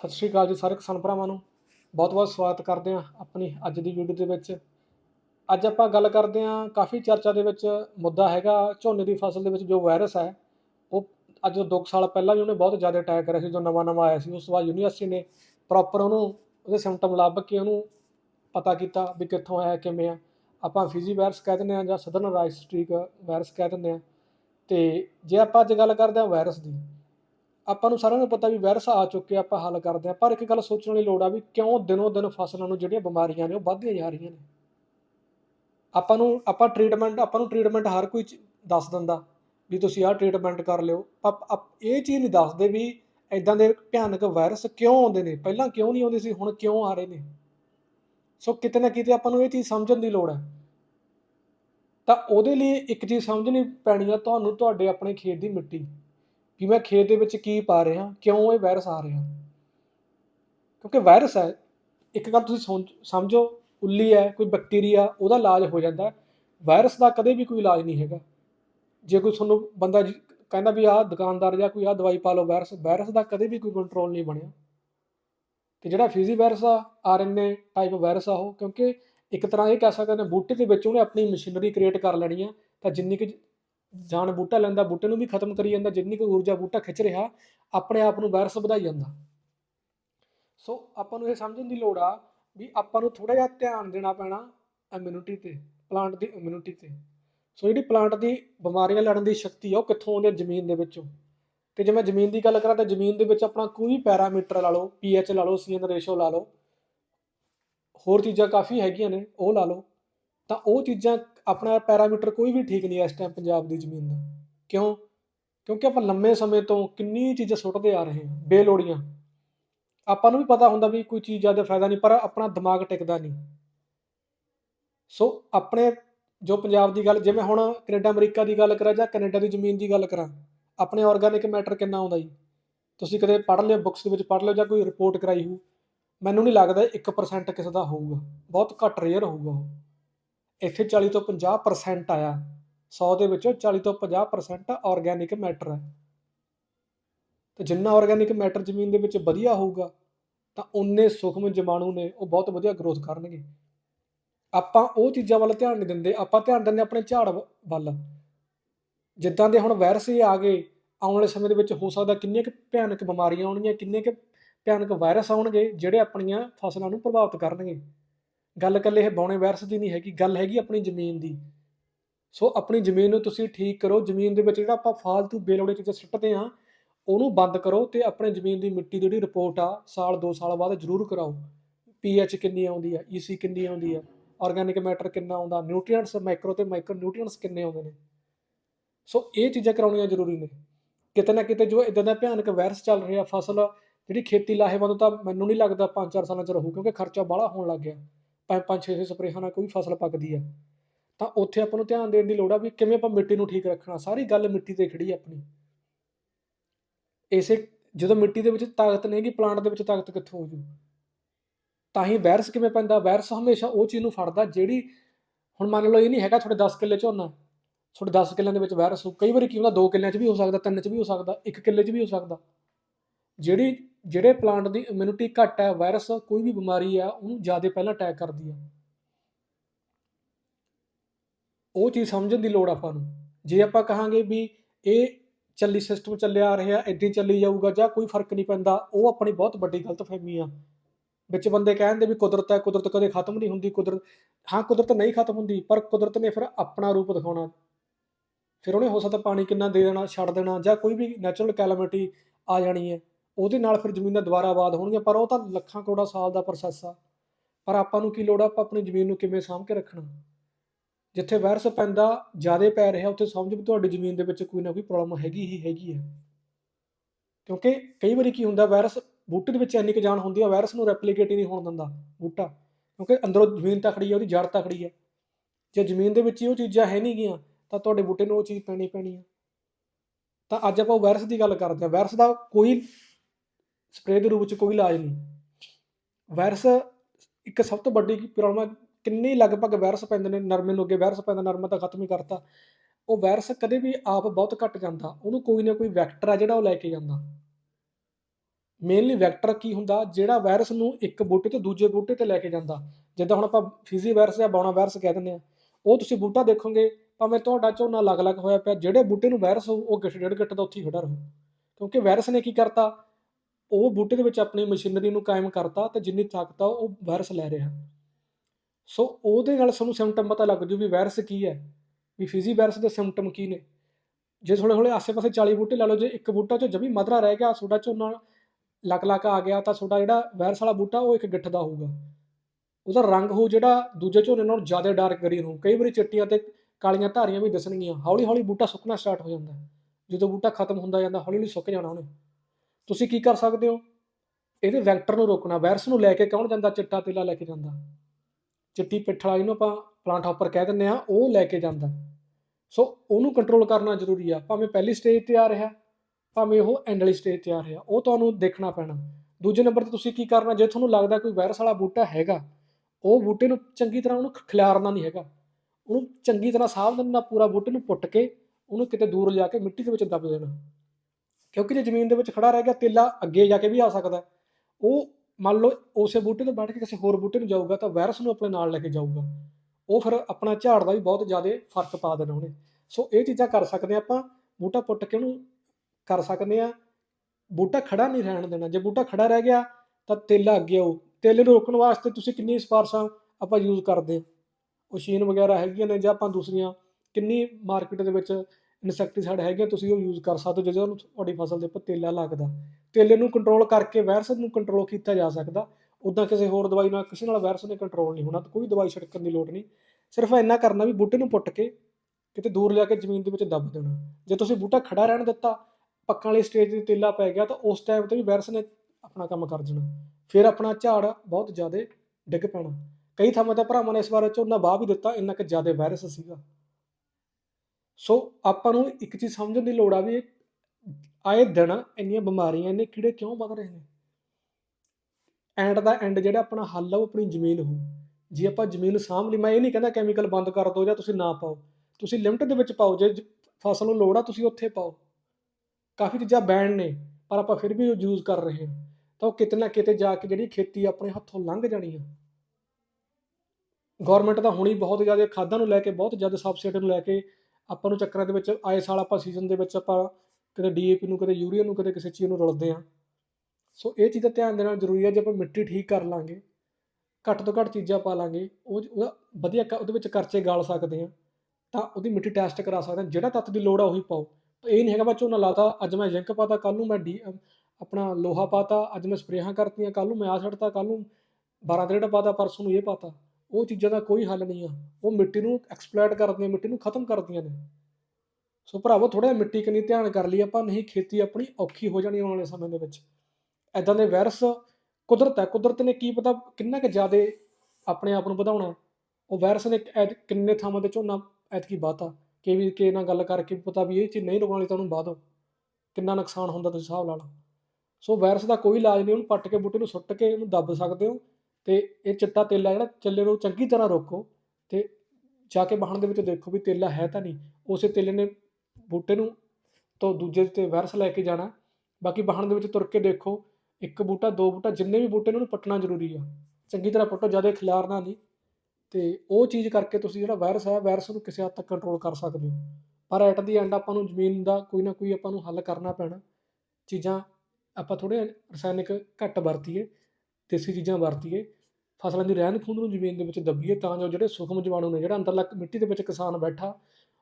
ਸਤਿ ਸ਼੍ਰੀ ਅਕਾਲ ਜੀ ਸਾਰੇ ਕਿਸਾਨ ਭਰਾਵਾਂ ਨੂੰ। ਬਹੁਤ-ਬਹੁਤ ਸਵਾਗਤ ਕਰਦੇ ਹਾਂ ਆਪਣੀ ਅੱਜ ਦੀ ਵੀਡੀਓ ਦੇ ਵਿੱਚ। ਅੱਜ ਆਪਾਂ ਗੱਲ ਕਰਦੇ ਹਾਂ ਕਾਫੀ ਚਰਚਾ ਦੇ ਵਿੱਚ ਮੁੱਦਾ ਹੈਗਾ ਝੋਨੇ ਦੀ ਫਸਲ ਦੇ ਵਿੱਚ ਜੋ ਵਾਇਰਸ ਹੈ, ਉਹ ਅੱਜ ਤੋਂ 2 ਸਾਲ ਪਹਿਲਾਂ ਵੀ ਉਹਨੇ ਬਹੁਤ ਜ਼ਿਆਦਾ ਅਟੈਕ ਕਰਿਆ ਸੀ, ਜੋ ਨਵਾਂ-ਨਵਾਂ ਆਇਆ ਸੀ, ਉਸ ਤੋਂ ਬਾਅਦ ਯੂਨੀਵਰਸਿਟੀ ਨੇ ਪ੍ਰੋਪਰ ਉਹਨੂੰ, ਉਹਦੇ ਸਿੰਪਟਮ ਲੱਭ ਕੇ ਉਹਨੂੰ ਪਤਾ ਕੀਤਾ ਵੀ ਕਿੱਥੋਂ ਆਇਆ, ਕਿਵੇਂ ਆ। ਆਪਾਂ ਫਿਜ਼ੀ ਵਾਇਰਸ ਕਹਿ ਦਿੰਦੇ ਆ ਜਾਂ ਸਦਰਨ ਰਾਈਸ ਸਟ੍ਰੀਕ ਵਾਇਰਸ ਕਹਿ ਦਿੰਦੇ ਆ ਤੇ ਜੇ ਆਪਾਂ ਅੱਜ ਗੱਲ ਕਰਦੇ ਹਾਂ ਵਾਇਰਸ ਦੀ ਆਪਾਂ ਨੂੰ ਸਾਰਿਆਂ ਨੂੰ ਪਤਾ ਵੀ ਵਾਇਰਸ ਆ ਚੁੱਕੇ ਆਪਾਂ ਹੱਲ ਕਰਦੇ ਆ ਪਰ ਇੱਕ ਗੱਲ ਸੋਚਣ ਵਾਲੀ ਲੋੜ ਆ ਵੀ ਕਿਉਂ ਦਿਨੋ ਦਿਨ ਫਸਲਾਂ ਨੂੰ ਜਿਹੜੀਆਂ ਬਿਮਾਰੀਆਂ ਨੇ ਉਹ ਵੱਧਦੀਆਂ ਜਾ ਰਹੀਆਂ ਨੇ? ਆਪਾਂ ਨੂੰ, ਆਪਾਂ ਟ੍ਰੀਟਮੈਂਟ ਆਪਾਂ ਨੂੰ ਟ੍ਰੀਟਮੈਂਟ ਹਰ ਕੋਈ ਦੱਸ ਦਿੰਦਾ ਵੀ ਤੁਸੀਂ ਆਹ ਟ੍ਰੀਟਮੈਂਟ ਕਰ ਲਿਓ। ਪਰ ਇਹ ਚੀਜ਼ ਨਹੀਂ ਦੱਸਦੇ ਵੀ ਇਦਾਂ ਦੇ ਭਿਆਨਕ ਵਾਇਰਸ ਕਿਉਂ ਆਉਂਦੇ ਨੇ? ਪਹਿਲਾਂ ਕਿਉਂ ਨਹੀਂ ਆਉਂਦੇ ਸੀ, ਹੁਣ ਕਿਉਂ ਆ ਰਹੇ ਨੇ? ਸੋ ਕਿਤੇ ਨਾ ਕਿਤੇ ਆਪਾਂ ਨੂੰ ਇਹ ਚੀਜ਼ ਸਮਝਣ ਦੀ ਲੋੜ ਹੈ ਤਾਂ ਉਹਦੇ ਲਈ ਇੱਕ ਚੀਜ਼ ਸਮਝਣੀ ਪੈਣੀ ਆ, ਤੁਹਾਨੂੰ, ਤੁਹਾਡੇ ਆਪਣੇ ਖੇਤ ਦੀ ਮਿੱਟੀ। ਕਿ ਮੈਂ ਖੇਤ ਦੇ ਵਿੱਚ ਕੀ ਪਾ ਰਿਹਾ, ਕਿਉਂ ਇਹ ਵਾਇਰਸ ਆ ਰਿਹਾ? ਕਿਉਂਕਿ ਵਾਇਰਸ ਹੈ, ਇੱਕ ਗੱਲ ਤੁਸੀਂ ਸੋਚ- ਸਮਝੋ, ਉੱਲੀ ਹੈ, ਕੋਈ ਬੈਕਟੀਰੀਆ ਉਹਦਾ ਇਲਾਜ ਹੋ ਜਾਂਦਾ ਵਾਇਰਸ ਦਾ ਕਦੇ ਵੀ ਕੋਈ ਇਲਾਜ ਨਹੀਂ ਹੈਗਾ। ਜੇ ਕੋਈ ਤੁਹਾਨੂੰ ਬੰਦਾ ਜੀ- ਕਹਿੰਦਾ ਵੀ ਆਹ ਦੁਕਾਨਦਾਰ ਜਾਂ ਕੋਈ ਆਹ ਦਵਾਈ ਪਾ ਲਓ ਵਾਇਰਸ ਵਾਇਰਸ ਦਾ ਕਦੇ ਵੀ ਕੋਈ ਕੰਟਰੋਲ ਨਹੀਂ ਬਣਿਆ। ਤੇ ਜਿਹੜਾ ਫਿਜ਼ੀ ਵਾਇਰਸ ਆ ਆਰਐਨਏ ਟਾਈਪ ਵਾਇਰਸ ਆ ਉਹ, ਕਿਉਂਕਿ ਇੱਕ ਤਰ੍ਹਾਂ ਇਹ ਕਹਿ ਸਕਦੇ ਨੇ ਬੂਟੇ ਦੇ ਵਿੱਚ ਉਹਨੇ ਆਪਣੀ ਮਸ਼ੀਨਰੀ ਕ੍ਰੀਏਟ ਕਰ ਲੈਣੀ ਆ, ਤਾਂ ਜਿੰਨੀ ਕਿ ਜਾਨ ਬੂਟਾ ਲੈਂਦਾ, ਬੂਟੇ ਨੂੰ ਵੀ ਖਤਮ ਕਰੀ ਜਾਂਦਾ, ਜਿੰਨੀ ਕੁ ਊਰਜਾ ਬੂਟਾ ਖਿੱਚ ਰਿਹਾ, ਆਪਣੇ ਆਪ ਨੂੰ ਵਾਇਰਸ ਵਧਾਈ ਜਾਂਦਾ। ਸੋ ਆਪਾਂ ਨੂੰ ਇਹ ਸਮਝਣ ਦੀ ਲੋੜ ਆ ਵੀ ਆਪਾਂ ਨੂੰ ਥੋੜਾ ਜਿਹਾ ਧਿਆਨ ਦੇਣਾ ਪੈਣਾ ਇਮਿਊਨਿਟੀ ਤੇ ਪਲਾਂਟ ਦੀ ਇਮਿਊਨਿਟੀ ਤੇ। ਸੋ ਜਿਹੜੀ ਪਲਾਂਟ ਦੀ ਬਿਮਾਰੀਆਂ ਲੜਨ ਦੀ ਸ਼ਕਤੀ ਆ, ਉਹ ਕਿੱਥੋਂ ਆਉਂਦੀ ਹੈ ਜ਼ਮੀਨ ਦੇ ਵਿੱਚੋਂ। ਤੇ ਜੇ ਮੈਂ ਜ਼ਮੀਨ ਦੀ ਗੱਲ ਕਰਾਂ, ਤਾਂ ਜ਼ਮੀਨ ਦੇ ਵਿੱਚ ਆਪਣਾ ਕੋਈ ਪੈਰਾਮੀਟਰ ਲਾ ਲਓ ਪੀਐਚ ਲਾ ਲਓ, ਸੀਐਨ ਰੇਸ਼ੋ ਲਾ ਲਓ, ਹੋਰ ਚੀਜ਼ਾਂ ਕਾਫੀ ਹੈਗੀਆਂ ਨੇ, ਉਹ ਲਾ ਲਓ। ਤਾਂ ਉਹ ਚੀਜ਼ਾਂ ਆਪਣਾ ਪੈਰਾਮੀਟਰ ਕੋਈ ਵੀ ਠੀਕ ਨਹੀਂ ਇਸ ਟਾਈਮ ਪੰਜਾਬ ਦੀ ਜ਼ਮੀਨ ਦਾ। ਕਿਉਂ? ਕਿਉਂਕਿ ਆਪਾਂ ਲੰਮੇ ਸਮੇਂ ਤੋਂ ਕਿੰਨੀ ਚੀਜ਼ਾਂ ਸੁੱਟਦੇ ਆ ਰਹੇ ਹਾਂ, ਬੇਲੋੜੀਆਂ। ਆਪਾਂ ਨੂੰ ਵੀ ਪਤਾ ਹੁੰਦਾ ਵੀ ਕੋਈ ਚੀਜ਼ ਜ਼ਿਆਦਾ ਫਾਇਦਾ ਨਹੀਂ, ਪਰ ਆਪਣਾ ਦਿਮਾਗ ਟਿਕਦਾ ਨਹੀਂ। ਸੋ ਆਪਣੇ ਜੋ ਪੰਜਾਬ ਦੀ ਗੱਲ, ਜਿਵੇਂ ਹੁਣ ਕੈਨੇਡਾ, ਅਮਰੀਕਾ ਦੀ ਗੱਲ ਕਰਾਂ ਜਾਂ ਕੈਨੇਡਾ ਦੀ ਜ਼ਮੀਨ ਦੀ ਗੱਲ ਕਰਾਂ, ਆਪਣੇ ਆਰਗੈਨਿਕ ਮੈਟਰ ਕਿੰਨਾ ਆਉਂਦਾ ਜੀ? ਤੁਸੀਂ ਕਦੇ ਪੜ੍ਹ ਲਿਓ ਬੁੱਕਸ ਦੇ ਵਿੱਚ ਪੜ੍ਹ ਲਿਓ ਜਾਂ ਕੋਈ ਰਿਪੋਰਟ ਕਰਾਈ ਹੋ ਮੈਨੂੰ ਨਹੀਂ ਲੱਗਦਾ 1% ਕਿਸੇ ਦਾ ਹੋਊਗਾ। ਬਹੁਤ ਘੱਟ ਰੇਅਰ ਹੋਊਗਾ ਉਹ। ਇੱਥੇ 40 ਤੋਂ 50% ਆਇਆ। 100 ਦੇ ਵਿੱਚੋਂ 40 ਤੋਂ 50% ਆਰਗੈਨਿਕ ਮੈਟਰ ਹੈ। ਤੇ ਜਿੰਨਾ ਆਰਗੈਨਿਕ ਮੈਟਰ ਜ਼ਮੀਨ ਦੇ ਵਿੱਚ ਵਧੀਆ ਹੋਊਗਾ, ਤਾਂ ਉਨੇ ਸੂਖਮ ਜਮਾਣੂ ਨੇ ਉਹ ਬਹੁਤ ਵਧੀਆ ਗਰੋਥ ਕਰਨਗੇ। ਆਪਾਂ ਉਹ ਚੀਜ਼ਾਂ ਵੱਲ ਧਿਆਨ ਨਹੀਂ ਦਿੰਦੇ। ਆਪਾਂ ਧਿਆਨ ਦਿੰਦੇ ਆਪਣੇ ਝਾੜ ਵ- ਵੱਲ। ਜਿੱਦਾਂ ਦੇ ਹੁਣ ਵਾਇਰਸ ਹੀ ਆ ਗਏ, ਆਉਣ ਵਾਲੇ ਸਮੇਂ ਦੇ ਵਿੱਚ ਹੋ ਸਕਦਾ ਕਿੰਨੀਆਂ ਕੁ ਭਿਆਨਕ ਬਿਮਾਰੀਆਂ ਆਉਣਗੀਆਂ, ਕਿੰਨੇ ਕੁ ਭਿਆਨਕ ਵਾਇਰਸ ਆਉਣਗੇ, ਜਿਹੜੇ ਆਪਣੀਆਂ ਫਸਲਾਂ ਨੂੰ ਪ੍ਰਭਾਵਿਤ ਕਰਨਗੇ। ਗੱਲ ਇਕੱਲੇ ਇਹ ਬੌਣੇ ਵਾਇਰਸ ਦੀ ਨਹੀਂ ਹੈਗੀ, ਗੱਲ ਹੈਗੀ ਆਪਣੀ ਜ਼ਮੀਨ ਦੀ। ਸੋ ਆਪਣੀ ਜ਼ਮੀਨ ਨੂੰ ਤੁਸੀਂ ਠੀਕ ਕਰੋ, ਜ਼ਮੀਨ ਦੇ ਵਿੱਚ ਜਿਹੜਾ ਆਪਾਂ ਫਾਲਤੂ ਬੇਲੋੜੇ ਚੀਜ਼ਾਂ ਸੁੱਟਦੇ ਆ ਉਹਨੂੰ ਬੰਦ ਕਰੋ ਤੇ ਆਪਣੇ ਜ਼ਮੀਨ ਦੀ ਮਿੱਟੀ ਦੀ ਜਿਹੜੀ ਰਿਪੋਰਟ ਆ, ਸਾਲ 2 ਸਾਲ ਬਾਅਦ ਜ਼ਰੂਰ ਕਰਾਓ। ਪੀਐਚ ਕਿੰਨੀ ਆਉਂਦੀ ਆ ਈਸੀ ਕਿੰਨੀ ਆਉਂਦੀ ਆ, ਆਰਗੈਨਿਕ ਮੈਟਰ ਕਿੰਨਾ ਆਉਂਦਾ, ਨਿਊਟ੍ਰੀਐਂਟਸ ਮਾਈਕਰੋ ਤੇ ਮਾਈਕਰੋ ਨਿਊਟ੍ਰੀਐਂਟਸ ਕਿੰਨੇ ਆਉਂਦੇ ਨੇ। ਸੋ ਇਹ ਚੀਜ਼ਾਂ ਕਰਾਉਣੀਆਂ ਜ਼ਰੂਰੀ ਨੇ। ਕਿਤੇ ਨਾ ਕਿਤੇ ਜੋ ਇਦਾਂ ਦਾ ਭਿਆਨਕ ਵਾਇਰਸ ਚੱਲ ਰਿਹਾ ਫਸਲ, ਜਿਹੜੀ ਖੇਤੀ ਲਾਹੇਵੰਦ ਤਾਂ ਮੈਨੂੰ ਨਹੀਂ ਲੱਗਦਾ 5-4 ਸਾਲਾਂ ਚ ਰਹੂ, ਕਿਉਂਕਿ ਖਰਚਾ ਬਾਹਲਾ ਹੋਣ ਲੱਗ ਗਿਆ। ਪੰਜ ਪੰਜ 6-6 ਸਪਰੇਹਾਂ ਨਾਲ ਕੋਈ ਫਸਲ ਪੱਕਦੀ ਆ। ਤਾਂ ਉੱਥੇ ਆਪਾਂ ਨੂੰ ਧਿਆਨ ਦੇਣ ਦੀ ਲੋੜ ਆ ਵੀ ਕਿਵੇਂ ਆਪਾਂ ਮਿੱਟੀ ਨੂੰ ਠੀਕ ਰੱਖਣਾ। ਸਾਰੀ ਗੱਲ ਮਿੱਟੀ ਤੇ ਖੜੀ ਆਪਣੀ। ਇਸੇ ਜਦੋਂ ਮਿੱਟੀ ਦੇ ਵਿੱਚ ਤਾਕਤ ਨਹੀਂ ਹੈਗੀ ਪਲਾਂਟ ਦੇ ਵਿੱਚ ਤਾਕਤ ਕਿੱਥੋਂ ਹੋਜੂ ਤਾਂ ਹੀ ਵਾਇਰਸ ਕਿਵੇਂ ਪੈਂਦਾ? ਵਾਇਰਸ ਹਮੇਸ਼ਾ ਉਹ ਚੀਜ਼ ਨੂੰ ਫੜਦਾ ਜਿਹੜੀ ਹੁਣ ਮੰਨ ਲਓ ਇਹ ਨਹੀਂ ਹੈਗਾ ਤੁਹਾਡੇ 10 ਕਿੱਲੇ ਝੋਨਾ। ਤੁਹਾਡੇ 10 ਕਿੱਲਿਆਂ ਦੇ ਵਿੱਚ ਵਾਇਰਸ ਹੋ ਕਈ ਵਾਰੀ ਕੀ ਹੁੰਦਾ 2 ਕਿੱਲਿਆਂ 'ਚ ਵੀ ਹੋ ਸਕਦਾ 3 'ਚ ਵੀ ਹੋ ਸਕਦਾ 1 ਕਿੱਲੇ 'ਚ ਵੀ ਹੋ ਸਕਦਾ। ਜਿਹੜੀ, ਜਿਹੜੇ ਪਲਾਂਟ ਦੀ ਇਮਿਊਨਿਟੀ ਘੱਟ ਹੈ ਵਾਇਰਸ ਕੋਈ ਵੀ ਬਿਮਾਰੀ ਆ, ਉਹਨੂੰ ਜ਼ਿਆਦਾ ਪਹਿਲਾਂ ਅਟੈਕ ਕਰਦੀ ਆ। ਉਹ ਚੀਜ਼ ਸਮਝਣ ਦੀ ਲੋੜ ਆਪਾਂ ਨੂੰ। ਜੇ ਆਪਾਂ ਕਹਾਂਗੇ ਵੀ ਇਹ ਚੱਲੀ ਸਿਸਟਮ ਚੱਲਿਆ ਆ ਰਿਹਾ, ਇਦਾਂ ਹੀ ਚੱਲੀ ਜਾਊਗਾ ਜਾਂ ਕੋਈ ਫ਼ਰਕ ਨਹੀਂ ਪੈਂਦਾ, ਉਹ ਆਪਣੀ ਬਹੁਤ ਵੱਡੀ ਗਲਤਫਹਿਮੀ ਆ। ਵਿੱਚ ਬੰਦੇ ਕਹਿੰਦੇ ਵੀ ਕੁਦਰਤ ਹੈ, ਕੁਦਰਤ ਕਦੇ ਖਤਮ ਨਹੀਂ ਹੁੰਦੀ ਕੁਦਰਤ ਹਾਂ, ਕੁਦਰਤ ਨਹੀਂ ਖਤਮ ਹੁੰਦੀ, ਪਰ ਕੁਦਰਤ ਨੇ ਫਿਰ ਆਪਣਾ ਰੂਪ ਦਿਖਾਉਣਾ। ਫਿਰ ਉਹਨੇ ਹੋ ਸਕਦਾ ਪਾਣੀ ਕਿੰਨਾ ਦੇ ਦੇਣਾ, ਛੱਡ ਦੇਣਾ ਜਾਂ ਕੋਈ ਵੀ ਨੈਚੁਰਲ ਕੈਲਾਮਿਟੀ ਆ ਜਾਣੀ ਹੈ। ਉਹਦੇ ਨਾਲ ਫਿਰ ਜ਼ਮੀਨਾਂ ਦੁਬਾਰਾ ਆਬਾਦ ਹੋਣਗੀਆਂ, ਪਰ ਉਹ ਤਾਂ ਲੱਖਾਂ ਕਰੋੜਾਂ ਸਾਲ ਦਾ ਪ੍ਰੋਸੈਸ ਆ। ਪਰ ਆਪਾਂ ਨੂੰ ਕੀ ਲੋੜ ਆ? ਆਪਾਂ ਆਪਣੀ ਜ਼ਮੀਨ ਨੂੰ ਕਿਵੇਂ ਸਾਂਭ ਕੇ ਰੱਖਣਾ? ਜਿੱਥੇ ਵਾਇਰਸ ਪੈਂਦਾ, ਜ਼ਿਆਦਾ ਪੈ ਰਿਹਾ, ਉੱਥੇ ਸਮਝ ਵੀ ਤੁਹਾਡੀ ਜ਼ਮੀਨ ਦੇ ਵਿੱਚ ਕੋਈ ਨਾ ਕੋਈ ਪ੍ਰੋਬਲਮ ਹੈਗੀ ਹੀ ਹੈਗੀ ਹੈ ਕਿਉਂਕਿ ਕਈ ਵਾਰੀ ਕੀ ਹੁੰਦਾ, ਵਾਇਰਸ ਬੂਟੇ ਦੇ ਵਿੱਚ ਇੰਨੀ ਕੁ ਜਾਨ ਹੁੰਦੀ ਆ, ਵਾਇਰਸ ਨੂੰ ਰੈਪਲੀਕੇਟ ਹੀ ਨਹੀਂ ਹੋਣ ਦਿੰਦਾ ਬੂਟਾ। ਕਿਉਂਕਿ ਅੰਦਰੋਂ ਜ਼ਮੀਨ ਤਕੜੀ ਹੈ ਉਹਦੀ ਜੜ ਤਕੜੀ ਹੈ ਜੇ ਜ਼ਮੀਨ ਦੇ ਵਿੱਚ ਹੀ ਉਹ ਚੀਜ਼ਾਂ ਹੈ ਨਹੀਂ ਗੀਆਂ, ਤਾਂ ਤੁਹਾਡੇ ਬੂਟੇ ਨੂੰ ਉਹ ਚੀਜ਼ ਪੈਣੀ ਪੈਣੀ ਆ। ਤਾਂ ਅੱਜ ਆਪਾਂ ਵਾਇਰਸ ਦੀ ਗੱਲ ਕਰਦੇ ਹਾਂ ਵਾਇਰਸ ਦਾ ਕੋਈ ਸਪਰੇਅ ਦੇ ਰੂਪ ਵਿੱਚ ਕੋਈ ਇਲਾਜ ਨਹੀਂ। ਵਾਇਰਸ ਇੱਕ ਸਭ ਤੋਂ ਵੱਡੀ ਪ੍ਰੋਬਲਮ ਕਿੰਨੇ ਲਗਭਗ ਵਾਇਰਸ ਪੈਂਦੇ ਨੇ, ਨਰਮੇ ਨੂੰ ਅੱਗੇ ਵਾਇਰਸ ਪੈਂਦਾ, ਨਰਮਾ ਤਾਂ ਖਤਮ ਹੀ ਕਰਤਾ। ਉਹ ਵਾਇਰਸ ਕਦੇ ਵੀ ਆਪ ਬਹੁਤ ਘਟ ਜਾਂਦਾ, ਉਹਨੂੰ ਕੋਈ ਨਾ ਕੋਈ ਵੈਕਟਰ ਆ ਜਿਹੜਾ ਉਹ ਲੈ ਕੇ ਜਾਂਦਾ। ਮੇਨਲੀ ਵੈਕਟਰ ਕੀ ਹੁੰਦਾ, ਜਿਹੜਾ ਵਾਇਰਸ ਨੂੰ ਇੱਕ ਬੂਟੇ ਤੋਂ ਦੂਜੇ ਬੂਟੇ ਤੇ ਲੈ ਕੇ ਜਾਂਦਾ। ਜਿੱਦਾਂ ਹੁਣ ਆਪਾਂ ਫਿਜ਼ੀ ਵਾਇਰਸ ਜਾਂ ਬੌਣਾ ਵਾਇਰਸ ਕਹਿ ਦਿੰਦੇ ਆ, ਉਹ ਤੁਸੀਂ ਬੂਟਾ ਦੇਖੋਗੇ, ਭਾਵੇਂ ਤੁਹਾਡਾ ਝੋਨਾ ਅਲੱਗ-ਅਲੱਗ ਹੋਇਆ ਪਿਆ, ਜਿਹੜੇ ਬੂਟੇ ਨੂੰ ਵਾਇਰਸ ਹੋ ਉਹ ਗਿੱਠ ਡੇਢ ਗਿੱਠ ਦਾ ਉੱਥੇ ਹੀ ਖੜਾ ਰਹੂ। ਕਿਉਂਕਿ ਵਾਇਰਸ ਨੇ ਕੀ ਕਰਤਾ ਉਹ ਬੂਟੇ ਦੇ ਵਿੱਚ ਆਪਣੀ ਮਸ਼ੀਨਰੀ ਨੂੰ ਕਾਇਮ ਕਰਤਾ ਤੇ ਜਿੰਨੀ ਤਾਕਤ ਆ ਉਹ ਵਾਇਰਸ ਲੈ ਰਿਹਾ। ਸੋ ਉਹਦੇ ਨਾਲ ਸਾਨੂੰ ਸਿੰਪਟਮ ਪਤਾ ਲੱਗ ਜੂ ਵੀ ਵਾਇਰਸ ਕੀ ਹੈ, ਵੀ ਫਿਜ਼ੀ ਵਾਇਰਸ ਦੇ ਸਿੰਪਟਮ ਕੀ ਨੇ। ਜੇ ਥੋੜੇ ਥੋੜੇ ਆਸੇ-ਪਾਸੇ 40 ਬੂਟੇ ਲਾ ਲਓ, ਜੇ ਇੱਕ ਬੂਟਾ ਚੋਂ ਜਮੀ ਮਧਰਾ ਰਹਿ ਗਿਆ, ਤੁਹਾਡਾ ਝੋਨਾ ਲੱਕ ਲੱਕ ਆ ਗਿਆ, ਤਾਂ ਤੁਹਾਡਾ ਜਿਹੜਾ ਵਾਇਰਸ ਵਾਲਾ ਬੂਟਾ, ਉਹ ਇੱਕ ਗਿੱਠ ਦਾ ਹੋਊਗਾ। ਉਹਦਾ ਰੰਗ ਹੋ ਜਿਹੜਾ ਦੂਜੇ ਝੋਨੇ ਨਾਲੋਂ ਜ਼ਿਆਦਾ ਡਾਰਕ ਗ੍ਰੀਨ ਹੋ ਕਈ ਵਾਰੀ ਚਿੱਟੀਆਂ ਤੇ ਕਾਲੀਆਂ ਧਾਰੀਆਂ ਵੀ ਦਿਸਣਗੀਆਂ। ਹੌਲੀ ਹੌਲੀ ਬੂਟਾ ਸੁੱਕਣਾ ਸਟਾਰਟ ਹੋ ਜਾਂਦਾ। ਜਦੋਂ ਬੂਟਾ ਖਤਮ ਹੁੰਦਾ ਜਾਂਦਾ ਹੌਲੀ ਹੌਲੀ ਸੁੱਕ ਜਾਣਾ ਉਹਨੇ। ਤੁਸੀਂ ਕੀ ਕਰ ਸਕਦੇ ਹੋ? ਇਹਦੇ ਵੈਕਟਰ ਨੂੰ ਰੋਕਣਾ ਵਾਇਰਸ ਨੂੰ ਲੈ ਕੇ ਕੌਣ ਜਾਂਦਾ? ਚਿੱਟਾ ਤੇਲਾ ਲੈ ਕੇ ਜਾਂਦਾ। ਚਿੱਟੀ ਪਿੱਠ ਵਾਲਾ ਇਹਨੂੰ ਆਪਾਂ ਪਲਾਂਟ ਹੌਪਰ ਕਹਿ ਦਿੰਦੇ ਆ ਉਹ ਲੈ ਕੇ ਜਾਂਦਾ। ਸੋ ਉਹਨੂੰ ਕੰਟਰੋਲ ਕਰਨਾ ਜ਼ਰੂਰੀ ਆ। ਭਾਵੇਂ ਪਹਿਲੀ ਸਟੇਜ ਤੇ ਆ ਰਿਹਾ, ਭਾਵੇਂ ਉਹ ਐਂਡ ਵਾਲੀ ਸਟੇਜ ਤੇ ਆ ਰਿਹਾ, ਉਹ ਤੁਹਾਨੂੰ ਦੇਖਣਾ ਪੈਣਾ। ਦੂਜੇ ਨੰਬਰ ਤੇ ਤੁਸੀਂ ਕੀ ਕਰਨਾ? ਜੇ ਤੁਹਾਨੂੰ ਲੱਗਦਾ ਕੋਈ ਵਾਇਰਸ ਵਾਲਾ ਬੂਟਾ ਹੈਗਾ, ਉਹ ਬੂਟੇ ਨੂੰ ਚੰਗੀ ਤਰ੍ਹਾਂ ਉਹਨੂੰ ਖਿਲਾਰਨਾ ਨਹੀਂ ਹੈਗਾ। ਉਹਨੂੰ ਚੰਗੀ ਤਰ੍ਹਾਂ ਸਾਵਧਾਨ ਨਾਲ ਪੂਰਾ ਬੂਟੇ ਨੂੰ ਪੁੱਟ ਕੇ ਉਹਨੂੰ ਕਿਤੇ ਦੂਰ ਲਿਜਾ ਕੇ ਮਿੱਟੀ ਦੇ ਵਿੱਚ ਦੱਬ ਦੇਣਾ। ਕਿਉਂਕਿ ਜੇ ਜ਼ਮੀਨ ਦੇ ਵਿੱਚ ਖੜਾ ਰਹਿ ਗਿਆ, ਤੇਲਾ ਅੱਗੇ ਜਾ ਕੇ ਵੀ ਆ ਸਕਦਾ ਉਹ ਮੰਨ ਲਓ ਉਸੇ ਬੂਟੇ ਤੋਂ ਵੱਢ ਕੇ ਕਿਸੇ ਹੋਰ ਬੂਟੇ ਨੂੰ ਜਾਊਗਾ ਤਾਂ ਵਾਇਰਸ ਨੂੰ ਆਪਣੇ ਨਾਲ ਲੈ ਕੇ ਜਾਊਗਾ। ਉਹ ਫਿਰ ਆਪਣਾ ਝਾੜ ਦਾ ਵੀ ਬਹੁਤ ਜ਼ਿਆਦਾ ਫ਼ਰਕ ਪਾ ਦੇਣਾ ਉਹਨੇ। ਸੋ ਇਹ ਚੀਜ਼ਾਂ ਕਰ ਸਕਦੇ ਹਾਂ ਆਪਾਂ। ਬੂਟਾ ਪੁੱਟ ਕੇ ਉਹਨੂੰ ਕਰ ਸਕਦੇ ਆ ਬੂਟਾ ਖੜਾ ਨਹੀਂ ਰਹਿਣ ਦੇਣਾ। ਜੇ ਬੂਟਾ ਖੜਾ ਰਹਿ ਗਿਆ ਤਾਂ ਤੇਲਾ ਅੱਗੇ ਆਉ ਤੇਲੇ ਨੂੰ ਰੋਕਣ ਵਾਸਤੇ ਤੁਸੀਂ ਕਿੰਨੀ ਸਪਾਰਸਾਂ ਆਪਾਂ ਯੂਜ਼ ਕਰਦੇ ਹਾਂ। ਮਸ਼ੀਨ ਵਗੈਰਾ ਹੈਗੀਆਂ ਨੇ ਜਾਂ ਆਪਾਂ ਦੂਸਰੀਆਂ ਕਿੰਨੀ ਮਾਰਕੀਟ ਦੇ ਵਿੱਚ ਇਨਸੈਕਟੀਸਾਈਡ ਹੈਗੇ ਤੁਸੀਂ ਉਹ ਯੂਜ਼ ਕਰ ਸਕਦੇ ਹੋ ਜਦੋਂ ਉਹਨੂੰ ਤੁਹਾਡੀ ਫਸਲ ਦੇ ਉੱਪਰ ਤੇਲਾ ਲੱਗਦਾ। ਤੇਲੇ ਨੂੰ ਕੰਟਰੋਲ ਕਰਕੇ ਵਾਇਰਸ ਨੂੰ ਕੰਟਰੋਲ ਕੀਤਾ ਜਾ ਸਕਦਾ। ਉਦਾਂ ਕਿਸੇ ਹੋਰ ਦਵਾਈ ਨਾਲ, ਕਿਸੇ ਨਾਲ ਵਾਇਰਸ ਨੇ ਕੰਟਰੋਲ ਨਹੀਂ ਹੋਣਾ, ਤਾਂ ਕੋਈ ਦਵਾਈ ਛਿੜਕਣ ਦੀ ਲੋੜ ਨਹੀਂ। ਸਿਰਫ ਇੰਨਾ ਕਰਨਾ ਵੀ ਬੂਟੇ ਨੂੰ ਪੁੱਟ ਕੇ ਕਿਤੇ ਦੂਰ ਲਿਆ ਕੇ ਜ਼ਮੀਨ ਦੇ ਵਿੱਚ ਦੱਬ ਦੇਣਾ। ਜੇ ਤੁਸੀਂ ਬੂਟਾ ਖੜਾ ਰਹਿਣ ਦਿੱਤਾ, ਪੱਕਾਂ ਵਾਲੀ ਸਟੇਜ ਤੇ ਤੇਲਾ ਪੈ ਗਿਆ, ਤਾਂ ਉਸ ਟਾਈਮ ਤੇ ਵੀ ਵਾਇਰਸ ਨੇ ਆਪਣਾ ਕੰਮ ਕਰ ਜਾਣਾ ਫਿਰ ਆਪਣਾ ਝਾੜ ਬਹੁਤ ਜ਼ਿਆਦਾ ਡਿੱਗ ਪੈਣਾ। ਕਈ ਥਾਵਾਂ ਤੇ ਭਰਾਵਾਂ ਨੇ ਇਸ ਵਾਰ ਝੋਨਾ ਵਾਹ ਵੀ ਦਿੱਤਾ, ਇੰਨਾ ਕਿ ਜ਼ਿਆਦਾ ਵਾਇਰਸ ਸੀਗਾ। ਸੋ ਆਪਾਂ ਨੂੰ ਇੱਕ ਚੀਜ਼ ਸਮਝਣ ਦੀ ਲੋੜ ਆ ਵੀ ਆਏ ਦਿਨ ਇੰਨੀਆਂ ਬਿਮਾਰੀਆਂ ਇੰਨੇ ਕੀੜੇ ਕਿਉਂ ਵੱਧ ਰਹੇ ਨੇ? ਐਂਡ ਦਾ ਐਂਡ ਜਿਹੜਾ ਆਪਣਾ ਹੱਲ ਆ ਉਹ ਆਪਣੀ ਜ਼ਮੀਨ ਹੋ ਜੇ ਆਪਾਂ ਜ਼ਮੀਨ ਸਾਂਭ ਲਈ, ਮੈਂ ਇਹ ਨਹੀਂ ਕਹਿੰਦਾ ਕੈਮੀਕਲ ਬੰਦ ਕਰ ਦਿਓ ਜਾਂ ਤੁਸੀਂ ਨਾ ਪਾਓ। ਤੁਸੀਂ ਲਿਮਟ ਦੇ ਵਿੱਚ ਪਾਓ, ਜੇ ਫਸਲ ਨੂੰ ਲੋੜ ਆ, ਤੁਸੀਂ ਉੱਥੇ ਪਾਓ। ਕਾਫੀ ਚੀਜ਼ਾਂ ਬੈਨ ਨੇ, ਪਰ ਆਪਾਂ ਫਿਰ ਵੀ ਉਹ ਯੂਜ਼ ਕਰ ਰਹੇ ਹਾਂ। ਤਾਂ ਉਹ ਕਿਤੇ ਨਾ ਕਿਤੇ ਜਾ ਕੇ ਜਿਹੜੀ ਖੇਤੀ ਆਪਣੇ ਹੱਥੋਂ ਲੰਘ ਜਾਣੀ ਆ। ਗਵਰਨਮੈਂਟ ਤਾਂ ਹੁਣੀ ਬਹੁਤ ਜ਼ਿਆਦਾ ਖਾਦਾਂ ਨੂੰ ਲੈ ਕੇ, ਬਹੁਤ ਜ਼ਿਆਦਾ ਸਬਸਿਡੀ ਨੂੰ ਲੈ ਕੇ ਆਪਾਂ ਨੂੰ ਚੱਕਰਾਂ ਦੇ ਵਿੱਚ ਆਏ ਸਾਲ ਆਪਾਂ ਸੀਜ਼ਨ ਦੇ ਵਿੱਚ ਆਪਾਂ ਕਦੇ ਡੀਏਪੀ ਨੂੰ ਕਦੇ ਯੂਰੀਆ ਨੂੰ ਕਦੇ ਕਿਸੇ ਚੀਜ਼ ਨੂੰ ਰਲਦੇ ਆ ਸੋ ਇਹ ਚੀਜ਼ਾਂ ਧਿਆਨ ਦੇਣਾ ਜ਼ਰੂਰੀ ਹੈ ਜੇ ਆਪਾਂ ਮਿੱਟੀ ਠੀਕ ਕਰ ਲਾਂਗੇ, ਘੱਟ ਤੋਂ ਘੱਟ ਚੀਜ਼ਾਂ ਪਾ ਲਾਂਗੇ, ਉਹ ਉਹਦਾ ਵਧੀਆ ਕ- ਉਹਦੇ ਵਿੱਚ ਕਰਚੇ ਗਾਲ ਸਕਦੇ ਆ ਤਾਂ ਉਹਦੀ ਮਿੱਟੀ ਟੈਸਟ ਕਰਾ ਸਕਦੇ ਹਾਂ। ਜਿਹੜਾ ਤੱਤ ਦੀ ਲੋੜ ਆ ਉਹੀ ਪਾਓ। ਤਾਂ ਇਹ ਨਹੀਂ ਹੈਗਾ ਮੈਂ ਝੋਨਾ ਲਾਤਾ, ਅੱਜ ਮੈਂ ਜ਼ਿੰਕ ਪਾਤਾ ਕੱਲ ਨੂੰ ਮੈਂ ਡੀ ਆਪਣਾ ਲੋਹਾ ਪਾਤਾ, ਅੱਜ ਮੈਂ ਸਪਰੇਹਾਂ ਕਰਤੀਆਂ ਕੱਲ ਨੂੰ ਮੈਂ ਆ ਛੱਡਤਾ ਕੱਲ ਨੂੰ 12 ਦਰੇੜਾ ਪਾਤਾ, ਪਰਸੋਂ ਨੂੰ ਇਹ ਪਾਤਾ। ਉਹ ਚੀਜ਼ਾਂ ਦਾ ਕੋਈ ਹੱਲ ਨਹੀਂ ਆ। ਉਹ ਮਿੱਟੀ ਨੂੰ ਐਕਸਪਲੋਇਟ ਕਰਦੀਆਂ, ਮਿੱਟੀ ਨੂੰ ਖਤਮ ਕਰਦੀਆਂ ਨੇ। ਸੋ ਭਰਾਵੋ ਥੋੜਾ ਮਿੱਟੀ ਕਨੀ ਧਿਆਨ ਕਰ ਲਈ ਆਪਾਂ, ਨਹੀਂ ਖੇਤੀ ਆਪਣੀ ਔਖੀ ਹੋ ਜਾਣੀ ਆਉਣ ਵਾਲੇ ਸਮੇਂ ਦੇ ਵਿੱਚ। ਐਦਾਂ ਦੇ ਵਾਇਰਸ ਕੁਦਰਤ ਹੈ। ਕੁਦਰਤ ਨੇ ਕੀ ਪਤਾ ਕਿੰਨਾ ਕੁ ਜ਼ਿਆਦਾ ਆਪਣੇ ਆਪ ਨੂੰ ਵਧਾਉਣਾ ਉਹ ਵਾਇਰਸ ਨੇ ਐਤ- ਕਿੰਨੇ ਥਾਵਾਂ ਤੇ ਝੋਨਾ ਐਤਕੀ ਬਾਤਾ ਕਿ ਵੀ ਕਿ ਨਾਲ ਗੱਲ ਕਰਕੇ ਪਤਾ ਵੀ ਇਹ ਚੀਜ਼ ਨਹੀਂ ਰੁਕਣ ਵਾਲੀ ਤਾਂ ਉਹਨੂੰ ਬਾਦੋ ਕਿੰਨਾ ਨੁਕਸਾਨ ਹੁੰਦਾ ਤੁਸੀਂ ਹਿਸਾਬ ਲਾ ਲਓ। ਸੋ ਵਾਇਰਸ ਦਾ ਕੋਈ ਇਲਾਜ ਨਹੀਂ। ਉਹਨੂੰ ਪੱਟ ਕੇ ਬੂਟੇ ਨੂੰ ਸੁੱਟ ਕੇ ਉਹਨੂੰ ਦੱਬ ਸਕਦੇ ਹੋ। ਤੇ ਇਹ ਚਿੱਟਾ ਤੇਲਾ ਜਿਹੜਾ, ਚੱਲੇ ਨੂੰ ਚੰਗੀ ਤਰ੍ਹਾਂ ਰੋਕੋ ਤੇ ਜਾ ਕੇ ਬਾਹਣ ਦੇ ਵਿੱਚ ਦੇਖੋ ਵੀ ਤੇਲਾ ਹੈ ਤਾਂ ਨਹੀਂ। ਉਸੇ ਤੇਲੇ ਨੇ ਬੂਟੇ ਨੂੰ ਤੋਂ ਦੂਜੇ ਤੇ ਵਾਇਰਸ ਲੈ ਕੇ ਜਾਣਾ। ਬਾਕੀ ਬਾਹਣ ਦੇ ਵਿੱਚ ਤੁਰ ਕੇ ਦੇਖੋ, ਇੱਕ ਬੂਟਾ, ਦੋ ਬੂਟਾ, ਜਿੰਨੇ ਵੀ ਬੂਟੇ ਨੇ ਉਹਨੂੰ ਪੱਟਣਾ ਜ਼ਰੂਰੀ ਆ। ਚੰਗੀ ਤਰ੍ਹਾਂ ਪੱਟੋ, ਜ਼ਿਆਦਾ ਖਿਲਾਰਨਾ ਨਹੀਂ ਤੇ ਉਹ ਚੀਜ਼ ਕਰਕੇ ਤੁਸੀਂ ਜਿਹੜਾ ਵਾਇਰਸ ਹੈ ਵਾਇਰਸ ਨੂੰ ਕਿਸੇ ਹੱਦ ਤੱਕ ਕੰਟਰੋਲ ਕਰ ਸਕਦੇ ਹੋ। ਪਰ ਐਟ ਦੀ ਐਂਡ ਆਪਾਂ ਨੂੰ ਜ਼ਮੀਨ ਦਾ ਕੋਈ ਨਾ ਕੋਈ ਆਪਾਂ ਨੂੰ ਹੱਲ ਕਰਨਾ ਪੈਣਾ। ਚੀਜ਼ਾਂ ਆਪਾਂ ਥੋੜੇ ਰਸਾਇਣਿਕ ਘੱਟ ਵਰਤੀਏ। ਦੇਸੀ ਚੀਜ਼ਾਂ ਵਰਤੀਏ, ਫਸਲਾਂ ਦੀ ਰਹਿੰਦ ਖੂੰਹਦ ਨੂੰ ਜ਼ਮੀਨ ਦੇ ਵਿੱਚ ਦੱਬੀਏ ਤਾਂ ਜੋ ਜਿਹੜੇ ਸੂਖਮ ਜੀਵਾਣੂ ਨੇ, ਜਿਹੜਾ ਅੰਦਰਲਾ ਮਿੱਟੀ ਦੇ ਵਿੱਚ ਕਿਸਾਨ ਬੈਠਾ,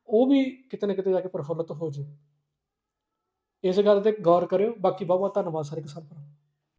ਉਹ ਵੀ ਕਿਤੇ ਨਾ ਕਿਤੇ ਜਾ ਕੇ ਪ੍ਰਫੁੱਲਤ ਹੋ ਜੇ ਇਸ ਗੱਲ ਤੇ ਗੌਰ ਕਰਿਓ, ਬਾਕੀ ਬਹੁਤ ਬਹੁਤ ਧੰਨਵਾਦ ਸਾਰੇ ਕਿਸਾਨ ਭਰਾ